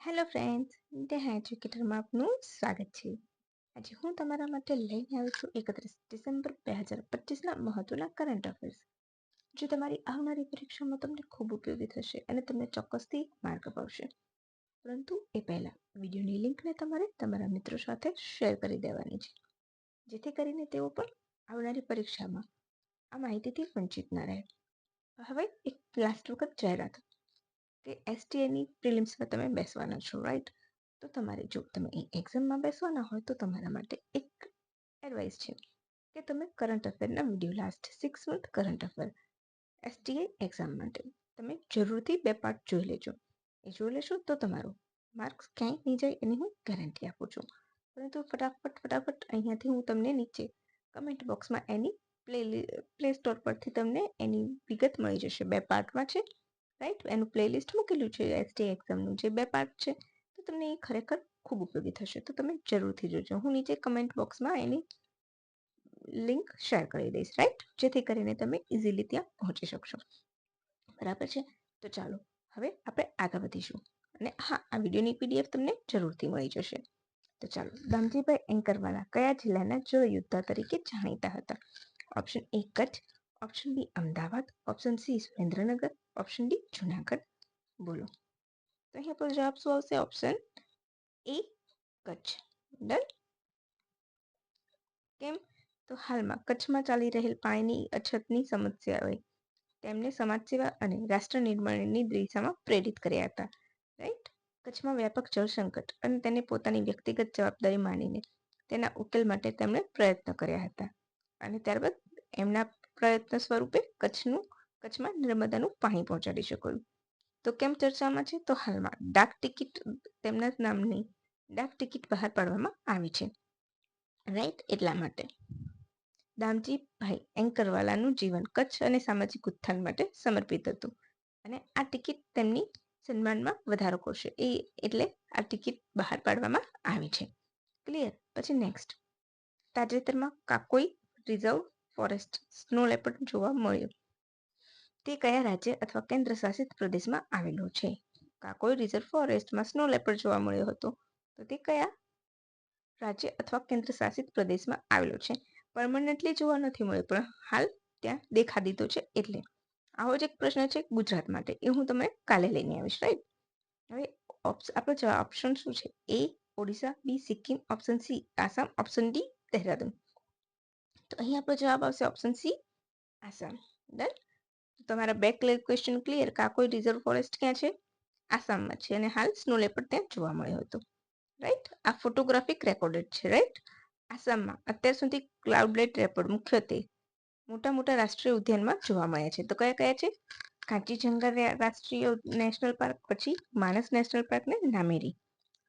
Hello friend ડેહા એજ્યુકેટરમાં આપનું સ્વાગત છે. આજે હું તમારા માટે લઈને આવી છું એકત્રીસ ડિસેમ્બર બે હજાર પચીસના મહત્વના કરંટ અફેર્સ જે તમારી આવનારી પરીક્ષામાં તમને ખૂબ ઉપયોગી થશે અને તમને ચોક્કસથી માર્ક અપાવશે. પરંતુ એ પહેલાં વિડીયોની લિંકને તમારે તમારા મિત્રો સાથે શેર કરી દેવાની છે. જેથી કરીને તેઓ પણ આવનારી પરીક્ષામાં આ માહિતીથી વંચિત ન રહે. હવે એક લાસ્ટ વખત જાહેરાત. કે એસટીએની પ્રિલિમ્સમાં તમે બેસવાના છો રાઈટ તો તમારે જો તમે એ એક્ઝામમાં બેસવાના હોય તો તમારા માટે એક એડવાઇસ છે કે તમે current અફેરના video last six month current affair STA exam માટે તમે જરૂરથી બે પાર્ટ જોઈ લેજો. એ જોઈ લેશો તો તમારો માર્ક્સ ક્યાંય નહીં જાય એની હું ગેરંટી આપું છું. પરંતુ ફટાફટ ફટાફટ અહીંયાથી હું તમને નીચે કમેન્ટ બોક્સમાં એની પ્લે પ્લે સ્ટોર પરથી તમને એની વિગત મળી જશે. બે પાર્ટમાં છે. રાઈટ? એનું પ્લેલિસ્ટ મૂકેલું છે એસટી એક્ઝામનું જે બે પાર્ટ છે, તો તમને એ ખરેખર ખૂબ ઉપયોગી થશે. તો તમે જરૂરથી જોજો. હું નીચે કમેન્ટ બોક્સમાં એની લિંક શેર કરી દઈશ, રાઈટ? જેથી કરીને તમે ઇઝીલી ત્યાં પહોંચી શકશો. બરાબર છે? તો ચાલો, હવે આપણે આગળ વધીશું. અને હા, આ વિડીયોની પીડીએફ તમને જરૂરથી મળી જશે. તો ચાલો દામજીભાઈ એન્કરવાલા કયા જિલ્લાના જળ યોદ્ધા તરીકે જાણીતા હતા? Option A Kutch option B Ahmedabad option C Surendranagar option D Junagadh બોલો તો અહીંયા પર જવાબ શું આવશે ઓપ્શન એ કચ્છ ડન કેમ તો હાલમાં કચ્છમાં ચાલી રહેલ પાણીની અછતની સમસ્યાઓએ તેમને સમાજ સેવા અને રાષ્ટ્ર નિર્માણની દિશામાં પ્રેરિત કર્યા હતા રાઈટ કચ્છમાં વ્યાપક જળ સંકટ અને તેને પોતાની વ્યક્તિગત જવાબદારી માનીને તેના ઉકેલ માટે તેમણે પ્રયત્ન કર્યા હતા અને ત્યારબાદ એમના પ્રયત્ન સ્વરૂપે કચ્છનું કચ્છમાં નર્મદાનું પાણી પહોંચાડી શકાયું તો કેમ ચર્ચામાં છે? તો હાલમાં ડાક ટિકિટ, તેમના જ નામની ડાક ટિકિટ બહાર પાડવામાં આવી છે. રાઈટ એટલા માટે. દામજીભાઈ એન્કરવાલાનું જીવન કચ્છ અને સામાજિક ઉત્થાન માટે સમર્પિત હતું. અને આ ટિકિટ તેમની સન્માનમાં વધારો કરશે. એ એટલે આ ટિકિટ બહાર પાડવામાં આવી છે. ક્લિયર? પછી નેક્સ્ટ. તાજેતરમાં Kakoi reserve forest snow leopard જોવા મળ્યો. તે કયા રાજ્ય અથવા કેન્દ્ર શાસિત પ્રદેશમાં આવેલું છે? કાકોઈ રિઝર્વ ફોરેસ્ટમાં સ્નો લેપર જોવા મળ્યો હતો. તો તે કયા રાજ્ય અથવા કેન્દ્ર શાસિત પ્રદેશમાં આવેલો છે? પરમનન્ટલી જોવા નથી મળ્યો, પણ હાલ ત્યાં દેખા દીધો છે એટલે. આવો જ એક પ્રશ્ન છે ગુજરાત માટે. એ હું તમને કાલે લઈને આવીશ રાઈટ હવે આપણો જવાબ ઓપ્શન શું છે? A Odisha B Sikkim option C Assam option D Dehradun. તો અહીં આપણો જવાબ આવશે ઓપ્શન સી આસામ. ડન તમારા બે question clear Kakoi reserve forest ક્યાં છે? આસામમાં છે અને હાલ સ્નો લેપર્ડ ત્યાં જોવા મળ્યો હતો. રાઈટ આ ફોટોગ્રાફિક રેકોર્ડેડ છે રાઈટ આસામમાં અત્યાર સુધી ક્લાઉડલેટ રેપર્ડ મુખ્યત્વે મોટા મોટા રાષ્ટ્રીય ઉદ્યાનમાં જોવા મળ્યા છે. તો કયા કયા છે? કાંચીજંગા રાષ્ટ્રીય નેશનલ પાર્ક પછી માનસ નેશનલ પાર્ક ને નામેરી.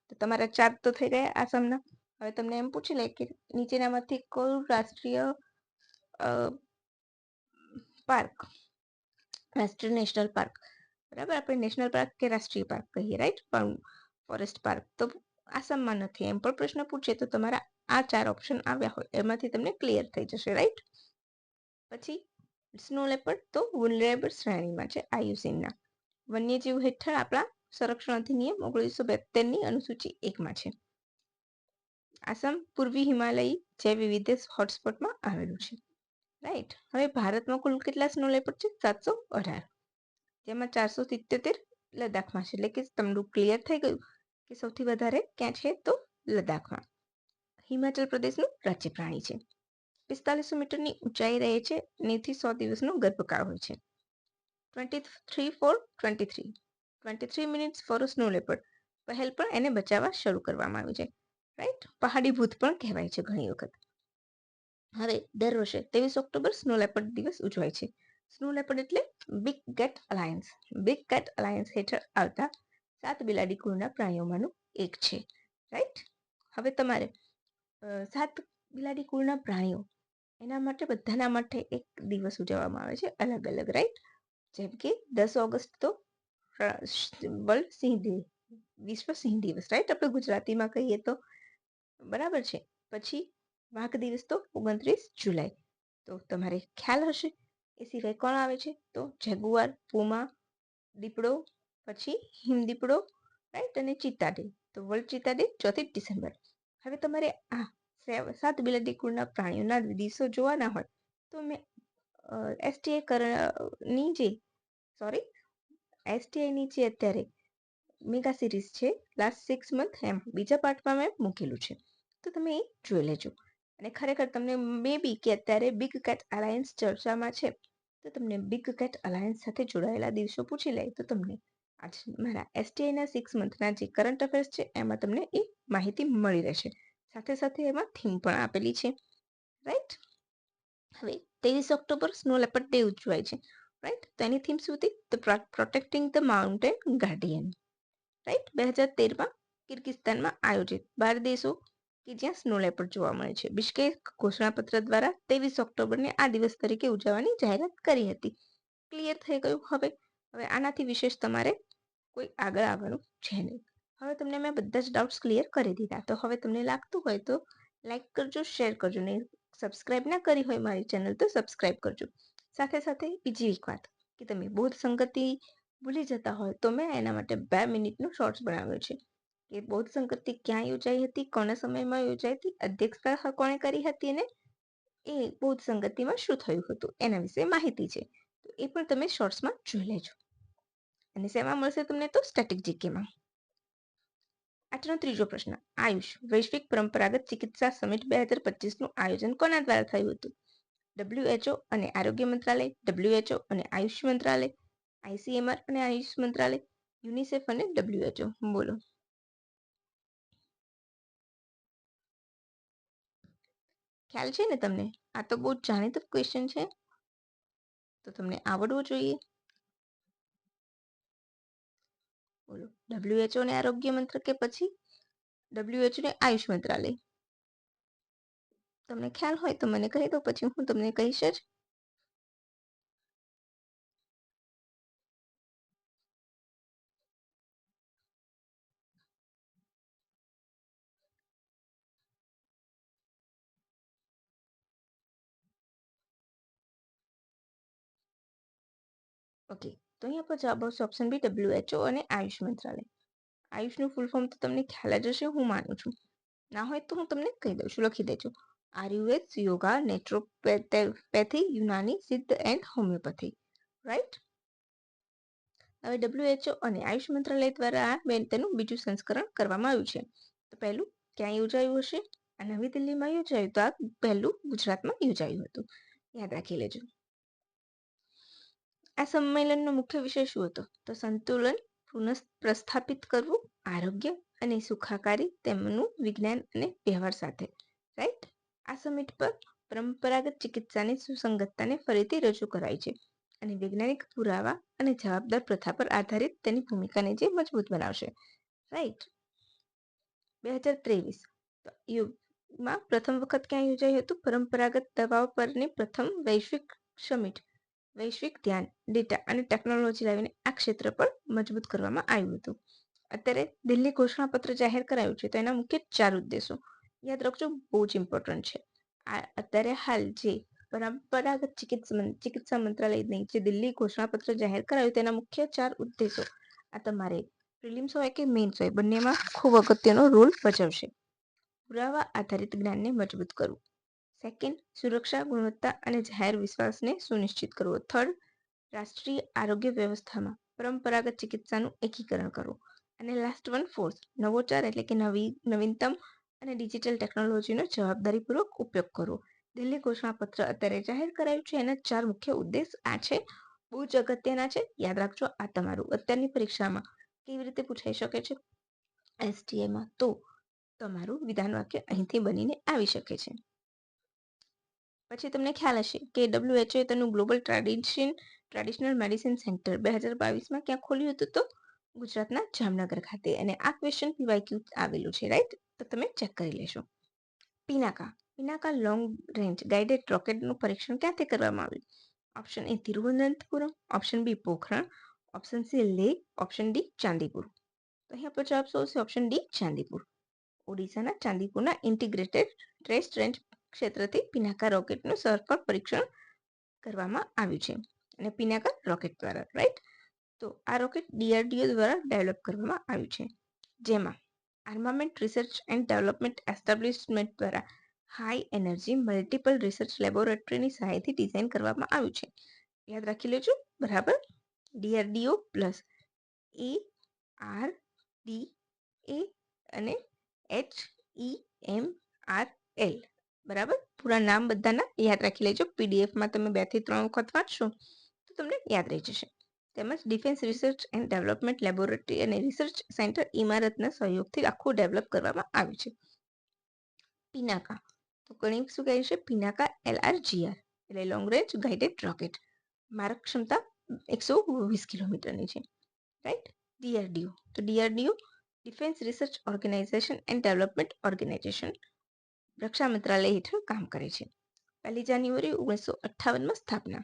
તો તમારા ચાર તો થઈ ગયા આસામના. હવે તમને એમ પૂછી લે કે નીચેનામાંથી કયું રાષ્ટ્રીય પાર્ક રાષ્ટ્રીય નેશનલ પાર્ક બરાબર આપણે નેશનલ પાર્ક કે રાષ્ટ્રીય પાર્ક કહીએ રાઈટ પણ ફોરેસ્ટ પાર્ક તો આસામમાં નથી એમ પણ પ્રશ્ન પૂછે તો તમારા આ ચાર ઓપ્શન આવ્યા હોય એમાંથી તમને ક્લિયર થઈ જશે રાઈટ પછી સ્નો લેપર્ડ તો વુલરેબલ શ્રેણીમાં છે આયુસીનના વન્યજીવ હેઠળ આપણા સંરક્ષણ અધિનિયમ ઓગણીસો બેતેરની અનુસૂચિ એકમાં છે આસામ પૂર્વી હિમાલય જૈવ વિવિધ હોટસ્પોટમાં આવેલું છે રાઈટ હવે ભારતમાં કુલ કેટલા સ્નો લેપર્ડ છે? સાતસો અઢાર. જેમાં ચારસો સિત્તેર લદ્દાખમાં છે. એટલે કે તમારું ક્લિયર થઈ ગયું કે સૌથી વધારે ક્યાં છે? તો લદ્દાખમાં. હિમાચલ પ્રદેશનું રાજ્ય પ્રાણી છે. પિસ્તાલીસો મીટરની ઊંચાઈ રહે છે. નેથી સો દિવસનો ગર્ભકાળ હોય છે. Twenty three four twenty three twenty three minutes for snow leopard પહેલ પણ એને બચાવવા શરૂ કરવામાં આવી છે. રાઈટ પહાડી ભૂત પણ કહેવાય છે ઘણી વખત. હવે દર વર્ષે ત્રેવીસ ઓક્ટોબર સ્નો લેપર્ડ દિવસ ઉજવાય છે. સ્નો લેપર્ડ એટલે big cat alliance big cat alliance હેઠળ આવતા સાત બિલાડી કુળના પ્રાણીઓમાંનું એક છે. રાઈટ હવે તમારે સાત બિલાડી કુળના પ્રાણીઓ, એના માટે, બધાના માટે એક દિવસ ઉજવવામાં આવે છે અલગ અલગ રાઈટ જેમ કે દસ ઓગસ્ટ તો વર્લ્ડ સિંહ દિવસ વિશ્વ સિંહ દિવસ રાઈટ આપણે ગુજરાતીમાં કહીએ તો બરાબર છે. પછી વાઘ દિવસ તો ઓગણત્રીસ જુલાઈ. તો તમારે ખ્યાલ હશે, એ સિવાય કોણ આવે છે? તો જેગુઆર, પુમા, દીપડો, પછી હિમદીપડો રાઈટ અને ચિત્તા ડે. તો વર્લ્ડ ચિત્તા ડે ચોથી ડિસેમ્બર. હવે તમારે આ સાત બિલાડી કુળના પ્રાણીઓના દિવસો જોવાના હોય, તો મેં એસટીએ ની જે સોરી એસટીઆઈની જે અત્યારે મેગા સિરીઝ છે લાસ્ટ સિક્સ મંથ એમ, બીજા પાર્ટમાં મેં મૂકેલું છે. તો તમે એ જોઈ લેજો. અને ખરેખર તમને મે બી કે અત્યારે બિગ કેટ અલાયન્સ ચર્ચામાં છે, તો તમને બિગ કેટ અલાયન્સ સાથે જોડાયેલા દિવસો પૂછી લે તો તમને આજ મારા એસટીઆઈના સિક્સ મંથના જે કરંટ અફેર્સ છે, એમાં તમને એ માહિતી મળી રહેશે. સાથે સાથે એમાં થીમ પણ આપેલી છે રાઈટ હવે ત્રેવીસ ઓક્ટોબર સ્નો લેપર્ડ ડે ઉજવાય છે રાઈટ તો એની થીમ શું હતી? The protecting the mountain guardian right બે હજાર તેરમાં કિર્ગિસ્તાનમાં આયોજિત. બાર દેશો કે જ્યાં સ્નો લેપર્ડ જોવા મળે છે. બિશ્કેક ઘોષણાપત્ર દ્વારા ત્રેવીસ ઓક્ટોબરને આ દિવસ તરીકે ઉજવવાની જાહેરાત કરી હતી. ક્લિયર થઈ ગયું? હવે હવે આનાથી વિશેષ તમારે કોઈ આગળ આવવાનું છે નહીં. હવે તમને મેં બધા જ ડાઉટ્સ ક્લિયર કરી દીધા. તો હવે તમને લાગતું હોય તો લાઈક કરજો શેર કરજો. ને સબસ્ક્રાઇબ ના કરી હોય મારી ચેનલ તો સબસ્ક્રાઇબ કરજો. સાથે સાથે બીજી એક વાત, કે તમે બૌદ્ધ સંગતિ ભૂલી જતા હોય તો મેં એના માટે બે મિનિટનો શોર્ટ્સ બનાવ્યો છે. કે બૌદ્ધ સંગતિ ક્યાં યોજાઈ હતી, કોના સમયમાં યોજાઈ હતી અધ્યક્ષતા કોણે કરી હતી અને એ બૌદ્ધ સંગતિમાં શું થયું હતું, એના વિશે માહિતી છે. તો એ પણ તમે શોર્ટ્સમાં જોઈ લેજો. અને શેમાં મળશે તમને તો સ્ટેટિક જીકેમાં આઠનો ત્રીજો પ્રશ્ન, આયુષ, વૈશ્વિક પરંપરાગત ચિકિત્સા સમિટ બે હજાર પચીસનું આયોજન કોના દ્વારા થયું હતું? ડબ્લ્યુએચઓ અને આરોગ્ય મંત્રાલય ડબ્લ્યુએચઓ અને આયુષ મંત્રાલય આઈસીએમઆર અને આયુષ મંત્રાલય, યુનિસેફ અને ડબ્લ્યુએચઓ બોલો. ખ્યાલ છે ને તમને? આ તો બહુ જાણીતો ક્વેશ્ચન છે. તો તમને આવડવું જોઈએ? બોલો. ડબ્લ્યુએચઓ ને આરોગ્ય મંત્ર કે પછી? ડબ્લ્યુએચઓ ને આયુષ મંત્રાલય. તમને ખ્યાલ હોય તો મને કહી દો, પછી હું તમને કહીશ જ. ઓકે, તો અહીંયા પર જવાબ આવશે ઓપ્શન બી ડબ્લ્યુએચઓ અને આયુષ મંત્રાલય. આયુષનું ફૂલ ફોર્મ તો તમને ખ્યાલ જ હશે, હું માનું છું. ના હોય તો હું તમને કહી દઉં છું, લખી દેજો. Ayurveda, yoga naturopathy Unani Siddha and homeopathy right હવે ડબ્લ્યુએચઓ અને આયુષ મંત્રાલય દ્વારા આ તેનું બીજું સંસ્કરણ કરવામાં આવ્યું છે. તો પહેલું, ક્યાં યોજાયું હશે? આ નવી દિલ્હીમાં યોજાયું, તો આ પહેલું ગુજરાતમાં યોજાયું હતું. યાદ રાખી લેજો. આ સંમેલનનો મુખ્ય વિષય શું હતો? તો સંતુલન પુનઃ પ્રસ્થાપિત કરવું, આરોગ્ય અને સુખાકારી તેમનું વિજ્ઞાન અને વ્યવહાર સાથે રાઈટ આ સમિટ પર પરંપરાગત ચિકિત્સાની સુસંગતતાને ફરીથી રજૂ કરાઈ છે અને વૈજ્ઞાનિક પુરાવા અને જવાબદાર પ્રથા પર આધારિત તેની ભૂમિકાને જે મજબૂત બનાવશે રાઈટ બે હજાર ત્રેવીસ યુગમાં પ્રથમ વખત ક્યાં યોજાયું હતું? પરંપરાગત દવાઓ પરની પ્રથમ વૈશ્વિક સમિટ વૈશ્વિક ધ્યાન ડેટા અને ટેકનોલોજી લાવીને આ ક્ષેત્ર પર મજબૂત કરવામાં આવ્યું હતું. અત્યારે દિલ્હી ઘોષણાપત્ર જાહેર કરાયું છે, તો એના મુખ્ય ચાર ઉદ્દેશો. યાદ રાખજો, બહુ જ ઇમ્પોર્ટન્ટ છે. આ અત્યારે હાલ જે પરંપરાગત ચિકિત્સા ચિકિત્સા મંત્રાલયની જે દિલ્હી ઘોષણાપત્ર જાહેર કરાયું, તેના મુખ્ય ચાર ઉદ્દેશો. આ તમારે પ્રિલિમ્સ હોય કે મેન્સ હોય, બંનેમાં ખૂબ અગત્યનો રોલ ભજવશે. પુરાવા આધારિત જ્ઞાનને મજબૂત કરવું. સેકન્ડ સુરક્ષા, ગુણવત્તા અને જાહેર વિશ્વાસને સુનિશ્ચિત કરવો. થર્ડ રાષ્ટ્રીય આરોગ્ય વ્યવસ્થામાં પરંપરાગત ચિકિત્સાનું એકીકરણ કરવું. અને લાસ્ટ વન ફોર્થ નવોચાર એટલે કે નવી, નવીનતમ અને ડિજિટલ ટેકનોલોજીનો જવાબદારીપૂર્વક ઉપયોગ કરવો. દિલ્હી ઘોષણાપત્ર અત્યારે જાહેર કરાયું છે. એના ચાર મુખ્ય ઉદ્દેશ આ છે. બહુ જ અગત્યના છે. યાદ રાખજો, આ તમારું. અત્યારની પરીક્ષામાં કેવી રીતે પૂછાઈ શકે છે? એસટીએમાં તો તમારું વિધાન વાક્ય અહીંથી બનીને આવી શકે છે. પછી તમને ખ્યાલ હશે કે ડબ્લ્યુએચઓએ તેનું global tradition traditional medicine centre બે હજાર બાવીસમાં ક્યાં ખોલ્યું હતું તો? ગુજરાતના જામનગર ખાતે. અને આ ક્વેશ્ચન પીવાયક્યુ આવેલું છે રાઈટ તો તમે ચેક કરી લેશો. Pinaka. Pinaka long range guided રોકેટનું પરીક્ષણ ક્યાંથી કરવામાં આવ્યું? Option A Thiruvananthapuram option B Pokhran option C Leh option D Chandipur. તો અહીંયા આપણો જવાબ આવશે? Option D Chandipur. ઓડિશાના ચાંદીપુરના ઇન્ટિગ્રેટેડ ટ્રેસ્ટ રેન્જ ક્ષેત્રથી પિનાકા રોકેટનું સફળ પરીક્ષણ કરવામાં આવ્યું છે. અને પિનાકા રોકેટ દ્વારા રાઈટ તો આ રોકેટ ડીઆરડીઓ દ્વારા ડેવલપ કરવામાં આવ્યું છે. જેમાં armament research and development establishment દ્વારા હાઈ એનર્જી મલ્ટિપલ રિસર્ચ લેબોરેટરીની સહાયથી ડિઝાઇન કરવામાં આવ્યું છે. યાદ રાખી લેજો, બરાબર? DRDO plus A R D E અને H E M R L બરાબર? પૂરા નામ બધાના યાદ રાખી લેજો. પીડીએફમાં તમે બેથી ત્રણ વખત વાંચશો, તો તમને યાદ રહી જશે. તેમજ defence research and development laboratory અને રિસર્ચ સેન્ટર ઇમારતના સહયોગથી આખું ડેવલપ કરવામાં આવ્યું છે. પિનાકા તો ઘણી શું કહે છે? પિનાકા એલઆરજીઆર એટલે લોંગ રેન્જ ગાઇડેડ રોકેટ મારક ક્ષમતા એકસો વીસ કિલોમીટરની છે. રાઈટ ડીઆરડીઓ તો DRDO defence research organisation and development organisation રક્ષા મંત્રાલય હેઠળ કામ કરે છે. પહેલી જાન્યુઆરી ઓગણીસો અઠ્ઠાવનમાં સ્થાપના.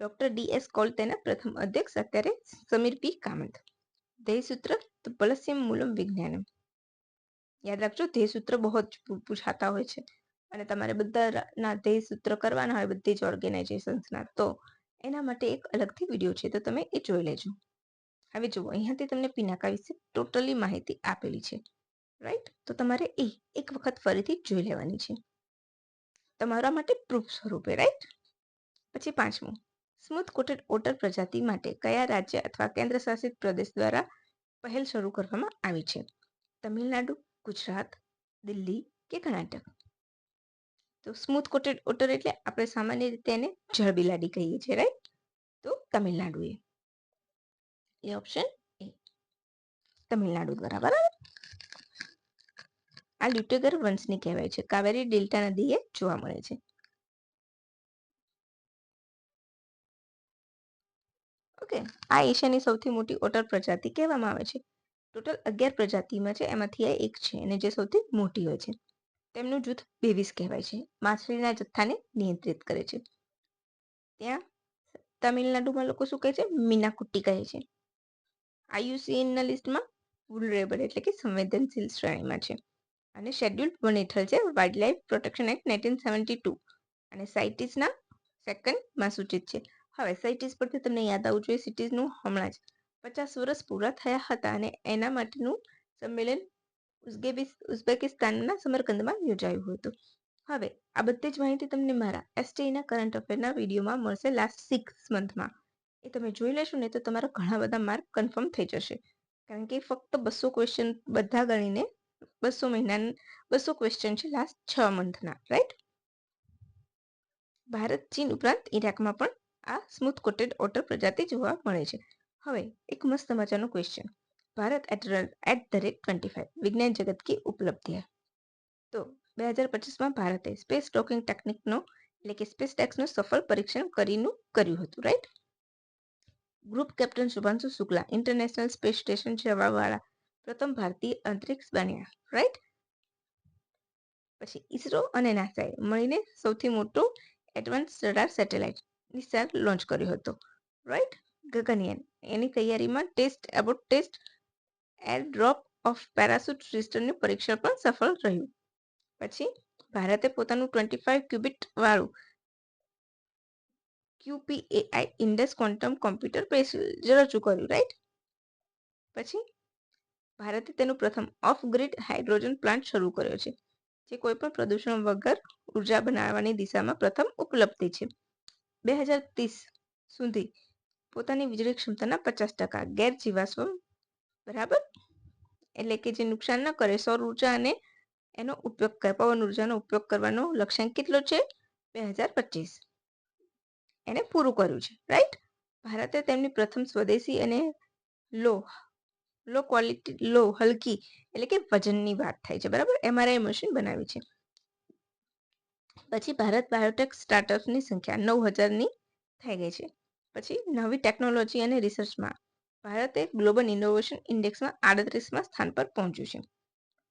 ડોક્ટર ડી એસ કોલ તેના પ્રથમ અધ્યક્ષ અત્યારે સમીર પી કામત. ધ્યેય સૂત્ર પલસ્યમ મૂલમ વિજ્ઞાનમ. યાદ રાખજો ધ્યેયસૂત્ર બહુ જ પૂછાતા હોય છે. અને તમારે બધાના ધ્યેય સૂત્ર કરવાના હોય, બધી જ ઓર્ગેનાઇઝેશન્સના, તો એના માટે એક અલગથી વીડિયો છે, તો તમે એ જોઈ લેજો. હવે જુઓ, અહીંયાથી તમને પિનાકા વિશે ટોટલી માહિતી આપેલી છે. રાઈટ તો તમારે એ એક વખત ફરીથી જોઈ લેવાની છે. તમારા માટે પ્રૂફ સ્વરૂપે રાઈટ પછી પાંચમું, સ્મૂથ કોટેડ ઓટર પ્રજાતિ માટે કયા રાજ્ય અથવા કેન્દ્ર શાસિત પ્રદેશ દ્વારા પહેલ શરૂ કરવામાં આવી છે? તમિલનાડુ, ગુજરાત, દિલ્હી કે કર્ણાટક? તો સ્મૂથ કોટેડ ઓટર એટલે આપણે સામાન્ય રીતે એને જળબિલાડી કહીએ છીએ રાઈટ તો તમિલનાડુ એ એ ઓપ્શન એ તમિલનાડુ દ્વારા, બરાબર? આ લ્યુટેગર વંશની કહેવાય છે. કાવેરી ડેલ્ટા નદીએ જોવા મળે છે. ઓકે. આ એશિયાની સૌથી મોટી ઓટર પ્રજાતિ કહેવામાં આવે છે. ટોટલ અગિયાર પ્રજાતિમાં છે. એમાંથી આ એક છે અને જે સૌથી મોટી હોય છે. તેમનું જૂથ બેવીસ કહેવાય છે. માછલીના જથ્થાને નિયંત્રિત કરે છે. ત્યાં તમિલનાડુમાં લોકો શું કહે છે? મીનાકુટ્ટી કહે છે. આયુસીએનના લિસ્ટમાં વુલરેબલ એટલે કે સંવેદનશીલ શ્રેણીમાં છે. અને શેડ્યુલ વન હેઠળ છે wild life protection act nineteen seventy two અને સાઇટીસના સેકન્ડમાં સૂચિત છે. હવે સાઇટીસ પરથી તમને યાદ આવવું જોઈએ સિટીઝનું હમણાં જ. પચાસ વર્ષ પૂરા થયા હતા અને એના માટેનું સંમેલન ઉઝબેકિસ્તાનના સમરકંદમાં યોજાયું હતું. હવે આ બધી જ માહિતી તમને મારા એસટીના કરંટ અફેરના વિડીયોમાં મળશે લાસ્ટ સિક્સ મંથમાં એ તમે જોઈ લેશો ને તો તમારા ઘણા બધા માર્ક કન્ફર્મ થઈ જશે. કારણ કે ફક્ત બસો ક્વેશ્ચન બધા ગણીને બસો મહિના, બસો ક્વેશ્ચન છે લાસ્ટ છ મંથના રાઈટ ભારત, ચીન ઉપરાંત ઈરાકમાં પણ આ સ્મૂથ કોટેડ ઓટર પ્રજાતિ જોવા મળે છે. હવે એક મસ્ત મજાનો question Bharat at at the rate twenty five વિજ્ઞાન જગત કી ઉપલબ્ધિ તો બે હજાર પચીસમાં ભારતે સ્પેસ ટોકિંગ ટેકનિકનો એટલે કે સ્પેસ ટેક્સનું સફળ પરીક્ષણ કરીનું, કર્યું હતું right group captain Shubhanshu Shukla international space station જવાવાળા પ્રથમ ભારતીય અંતરિક્ષ બન્યા રાઈટ પછી ઈસરો અને નાસાએ મળીને સૌથી મોટો advance radar satellite NISAR launch કર્યો હતો રાઈટ ગગનયાન, એની તૈયારીમાં test Abbott test air drop of parachute સિસ્ટમનું પરીક્ષણ પણ સફળ રહ્યું. પછી ભારતે પોતાનું ટ્વેન્ટી ફાઈવ ક્યુબિટ વાળું ક્યુપીએઆઈ ઇન્ડસ ક્વોન્ટમ કોમ્પ્યુટર પેજ રજૂ કર્યું રાઈટ પછી ભારતે તેનું પ્રથમ ઓફ ગ્રીડ હાઇડ્રોજન પ્લાન્ટ શરૂ કર્યો છે, જે કોઈ પણ પ્રદૂષણ વગર ઊર્જા બનાવવાની દિશામાં પ્રથમ ઉપલબ્ધિ છે. બે હજાર ત્રીસ સુધી પોતાની વીજળી ક્ષમતાના પચાસ ટકા ગેરજીવાશ્વ બરાબર? એટલે કે જે નુકસાન ન કરે, સૌર ઊર્જા અને એનો ઉપયોગ કરે, પવન ઉર્જાનો ઉપયોગ કરવાનો લક્ષ્યાંક કેટલો છે? બે હજાર પચીસ. એને પૂરું કર્યું છે રાઈટ ભારતે તેમની પ્રથમ સ્વદેશી અને લો લો ક્વોલિટી લો હલકી, એટલે કે વજનની વાત થાય છે, બરાબર? એમઆરઆઈ મશીન બનાવી છે. પછી ભારત બાયોટેક સ્ટાર્ટઅપ્સની સંખ્યા નવ હજારની થઈ ગઈ છે. પછી નવી ટેકનોલોજી અને રિસર્ચમાં ભારતે ગ્લોબલ ઇનોવેશન ઇન્ડેક્સમાં આડત્રીસમાં સ્થાન પર પહોંચ્યું છે.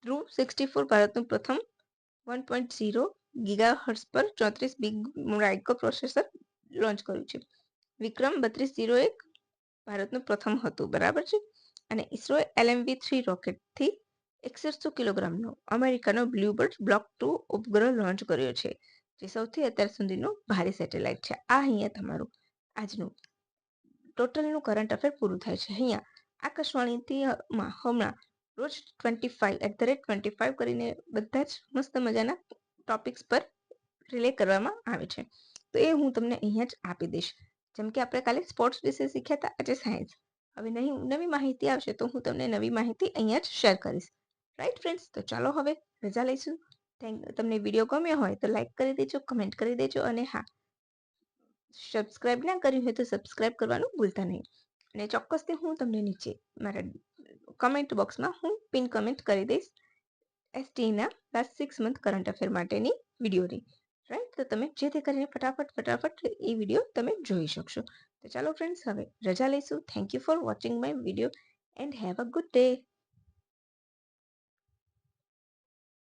ધ્રુવ સિક્સટી ફોર ભારતનું પ્રથમ વન પોઈન્ટ ઝીરો ગીગાહર્ટ્સ પર ચોત્રીસ બિગ માઇક્રો પ્રોસેસર લોન્ચ કર્યું છે. વિક્રમ બત્રીસ ઝીરો એક ભારતનું પ્રથમ હતું, બરાબર છે? અને ઇસરોએ એલએમવી થ્રી રોકેટથી એકસઠસો કિલોગ્રામનો અમેરિકાનો બ્લુબર્ડ બ્લોક ટુ ઉપગ્રહ લોન્ચ કર્યો છે, જે સૌથી અત્યાર સુધીનો ભારે સેટેલાઇટ છે. આ અહીંયા તમારું આજનું ટોટલનું કરંટ અફેર પૂરું થાય છે. અહીંયા આકાશવાણીથી હમણાં રોજ twenty five at the rate twenty five કરીને બધા જ મસ્ત મજાના ટોપિક્સ પર રિલે કરવામાં આવે છે. તો એ હું તમને અહીંયા જ આપી દઈશ. જેમ કે આપણે કાલે સ્પોર્ટ્સ વિશે શીખ્યા હતા, આજે સાયન્સ હવે નહીં નવી માહિતી આવશે તો હું તમને નવી માહિતી અહીંયા જ શેર કરીશ. રાઈટ ફ્રેન્ડ્સ તો ચાલો હવે રજા લઈશું. થેન્ક તમને વીડિયો ગમ્યો હોય તો લાઈક કરી દેજો કમેન્ટ કરી દેજો અને હા. સબસ્ક્રાઈબ ના કર્યું હોય તો સબસ્ક્રાઈબ કરવાનું ભૂલતા નહીં. અને ચોક્કસથી હું તમને નીચે મારા કમેન્ટ બોક્સમાં હું પિન કમેન્ટ કરી દઈશ. એસટીના last six month current affair માટેની વિડીયોની રાઈટ તો તમે જેથી કરીને ફટાફટ ફટાફટ એ વીડિયો તમે જોઈ શકશો. તો ચાલો ફ્રેન્ડ્સ હવે રજા લઈશું. Thank you for watching my video and have a good day